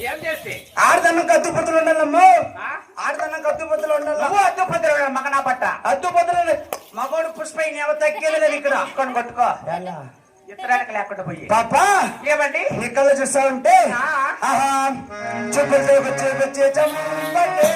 ఏం చేస్తే? ఆడదన్నం కత్తుపత్తులు ఉండాలమ్మో. ఆ? ఆడదన్నం కత్తుపత్తులు ఉండాలి నువ్వు అద్దు పత్ర మగనా పట్ట. అద్దుపత్తులు మగోడు పుష్ప ఏమో తగ్గేది ఇక్కడ కొని కొట్టుకో ఇతరానికి లేకుండా పోయి. పాపా? ఏమండి? నీ కళ్ళు చూస్తా ఉంటే. ఆహా. వచ్చే వచ్చే చంపటే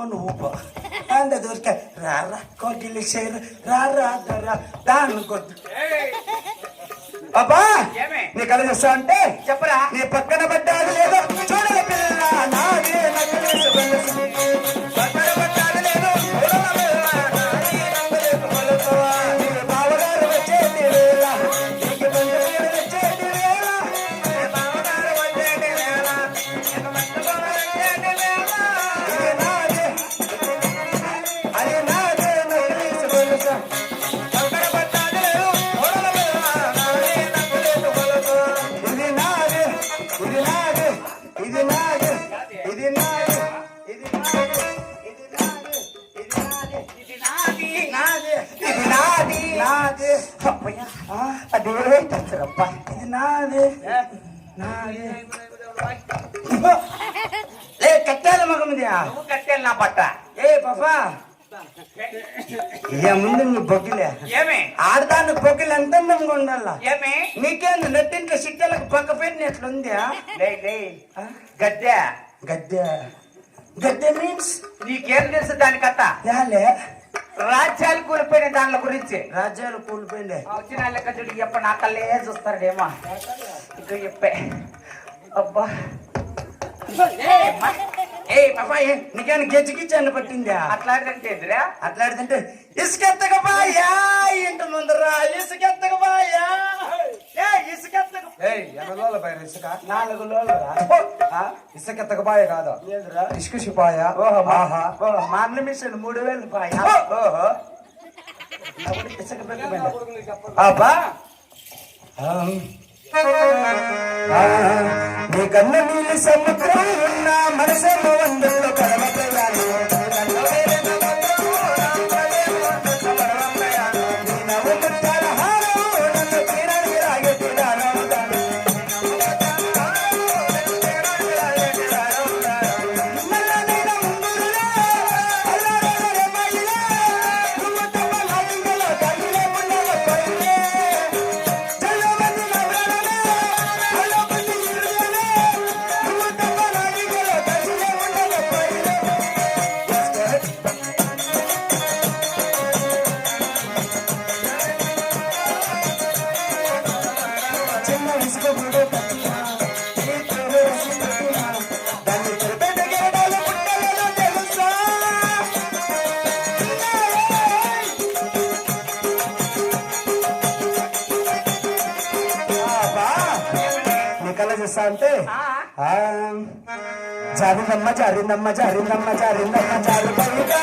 మగోని ఊప అంత దొరిక రారా చేరు రారా దరా దాన్ని కొద్దు అబ్బా? నీ కళ చూస్తా అంటే చెప్పరా నీ పక్కన నాది, నాదే. అబ్బయ్యా, ఆ, అది ఎవరే తెచ్చారప్పా? ఇది నాదే, నాదే. లే కట్టాల మగమిదియా నువ్వు కట్టేలు నా పట్ట ఏ పాపా ఇక ముందు నీ బొగ్గిలే ఏమే ఆడదాన్ని బొగ్గిలు ఎంత అందంగా ఉండాలా ఏమే నీకేంది నెట్టింట్లో సిట్టలకు పక్క పెట్టినట్లుందా లే లే గద్దె గద్దె గద్దె మీన్స్ నీకేం తెలుసు దాని కథ యాలే రాజ్యాలు కూలిపోయిన దానిల గురించి. రాజ్యాలు కూలిపోయింది వచ్చిన లెక్క చూడు ఎప్ప నా కళ్ళే చూస్తాడేమో. ఇక చెప్పే అబ్బా? ఏ పాపా ఏ నీకేమైనా అని పట్టిందా? అట్లాంటి ఎదురా? అట్లాడితే ఇసుకెత్తక బాయా ఇంటి ముందరా ఇసుకెత్తక బాయా ఏ ఇసుకెత్తక ఏయ్ ఎనలోల పైన ఇసుక. నాలుగు లోలురా? ఆ? ఇసుక ఎత్తకపాయ కాదు. ఓహో ఆహా. ఓహో మార్ల మిషన్ మూడు వేలు బాయా ఓహో. అప్పుడు ఇసుక పెట్టుకోండి అబ్బా. నీ కన్న నీళ్ళు సముద్రం ఉన్న మనసేమో వందల్లో కలవపోయాను చూస్తా అంటే? ఆ, ఆ, జారిందమ్మ జారిందమ్మ జారిందమ్మ జారిందమ్మ జారు బయట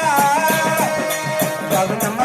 బాగుందమ్మ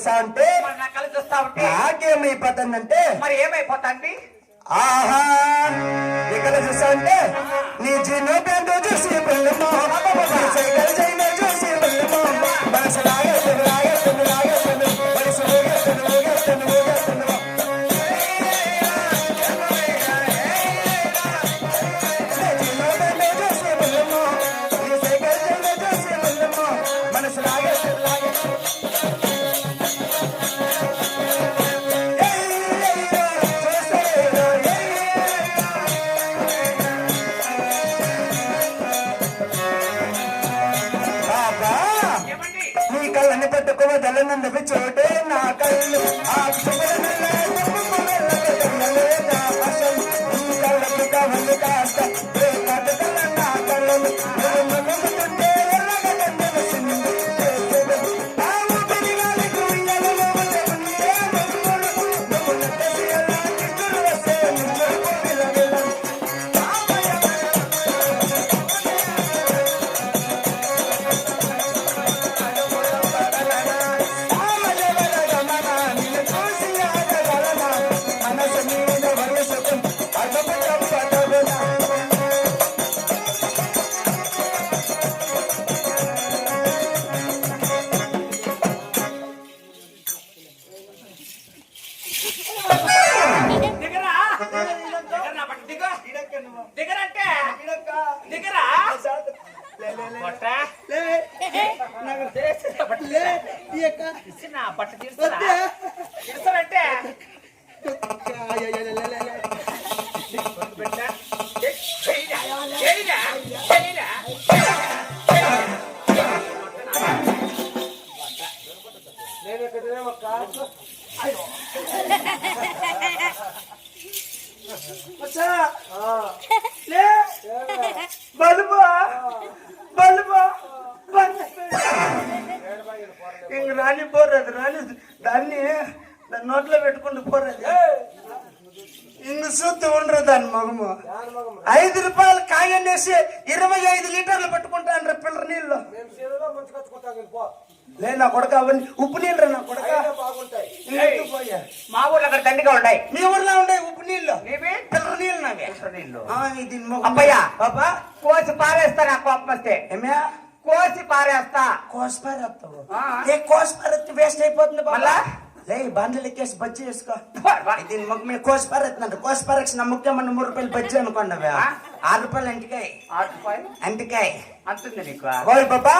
చూస్తా ఉంటే మరి నా కళ్ళు చూస్తా ఉంటే నాకేమైపోతుందంటే మరి ఏమైపోతాండి? ఆహా కళ చూస్తా ఉంటే నీ జీనో పేరు చూసి పిల్లమో నా పట్టు తీరుస్తారా? తీరుస్తారంటే? పెట్టా. చెయ్యిరా, చెయ్యిరా, ఇరవై ఐదు లీటర్లు పెట్టుకుంటాను పిల్లల నీళ్ళు. మేము చీరలో ముంచుకొచ్చుకుంటాం పో. లే నా కొడక అవన్నీ ఉప్పు నీళ్ళు నా కొడక. మా ఊర్లో అక్కడ దండిగా ఉన్నాయి. మీ ఊర్లో ఉండే ఉప్పు నీళ్ళు. నీవి పిల్లల నీళ్ళు నావే. నీళ్ళు. ఇది అబ్బయ్య. బాబా కోసి పారేస్తా నా కోపం వస్తే. ఏమే కోసి పారేస్తా. కోసపారెత్తావు ఆ. ఏ కోసపారెత్తి వేస్ట్ అయిపోతుంది మళ్ళా? లే బండ్లు ఎక్కేసి బజ్జీ వేసుకో. దీని మొక్క మీద కోసపారెత్తున్నాడు కోసపారెక్స్ నా ముఖ్యమైన మూడు రూపాయలు బజ్జీ అనుకోండి అవి. ఆరు రూపాయలు అంటికాయ ఆరు రూపాయలు అంటికాయ అంతుంది నీకు ఓయ్ బాబా.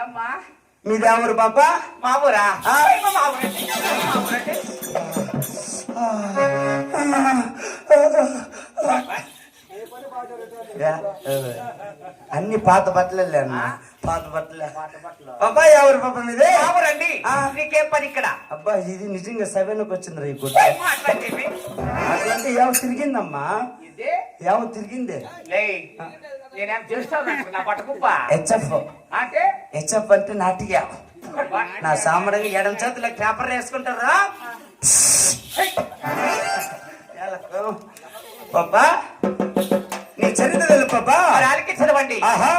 ఏమ్మా? మీది ఎవరు బాబా? మా ఊరా? ఆ. ఏమో మా ఊరండి. మా ఊరండి. యా, అన్ని పాత బట్టలే అన్న పాత బట్టలే. బాబా ఎవరు మా ఊరండి ఆ. నీకేం పని ఇక్కడ. అబ్బా ఇది నిజంగా సెవెన్కి వచ్చింది రా ఈ గుడ్డ? అట్లాంటి ఏమో తిరిగిందమ్మా. ఇదే? ఏమో తిరిగింది. నేనేం చేస్తాను నా హెచ్ఎఫ్. అంటే? హెచ్ఎఫ్ అంటే నాటిగా నా సామరంగా ఎడం చేతిలో పేపర్ వేసుకుంటారా? పాపా నీ చరిత్ర తెలుసు పాపా? చదవండి ఆహా.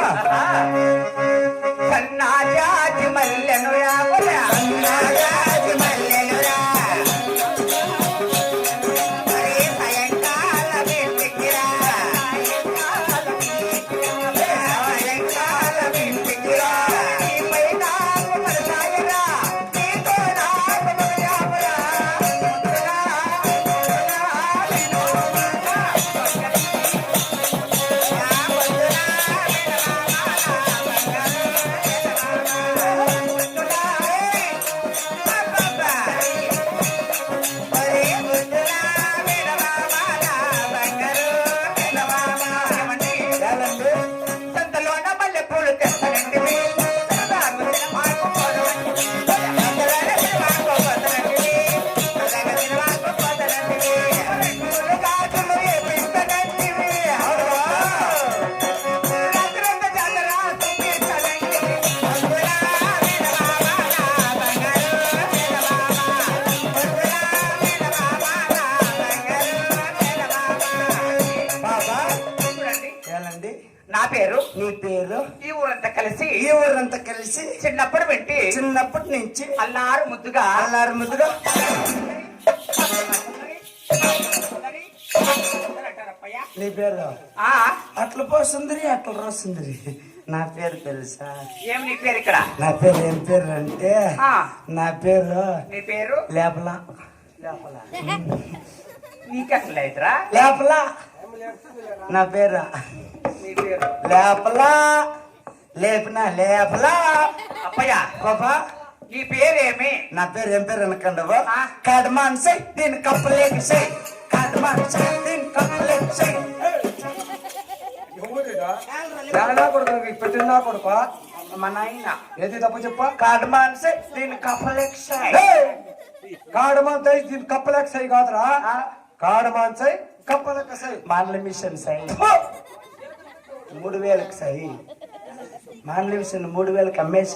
ఈ ఊరంతా కలిసి చిన్నప్పుడు పెట్టి చిన్నప్పటి నుంచి అల్లారు ముద్దుగా అల్లారు ముద్దుగా. నీ పేరు? అట్ల పో సుందరి అట్ల రా సుందరి. నా పేరు తెలుసా? ఏం నీ పేరు ఇక్కడ? నా పేరు ఏం పేరు అంటే. నా పేరు నీ పేరు? లేపల. లోపల. నీకెట్లా అయితరా లేపల. నా పేరు? నీ పేరు? లేపల. లేపిన లేపల. అప్పయ్య బాబా నీ పేరేమి? నా పేరు ఏం పేరు అనకండవు ఆ. కాడమాన్ సై దీని కప్పలేకి సై. కాడమాన్ సై దీని కప్పలేకి సై. ఎవరిగా నానా కొడుకు పెట్టినా కొడుకు? మా నాయన. ఏది తప్పు చెప్పా? కాడమాన్సే దీని కాదురా. మాన్ల మిషన్ సై. మూడు వేలకు సై. మాన్ల మూడు వేలకు అమ్మేసి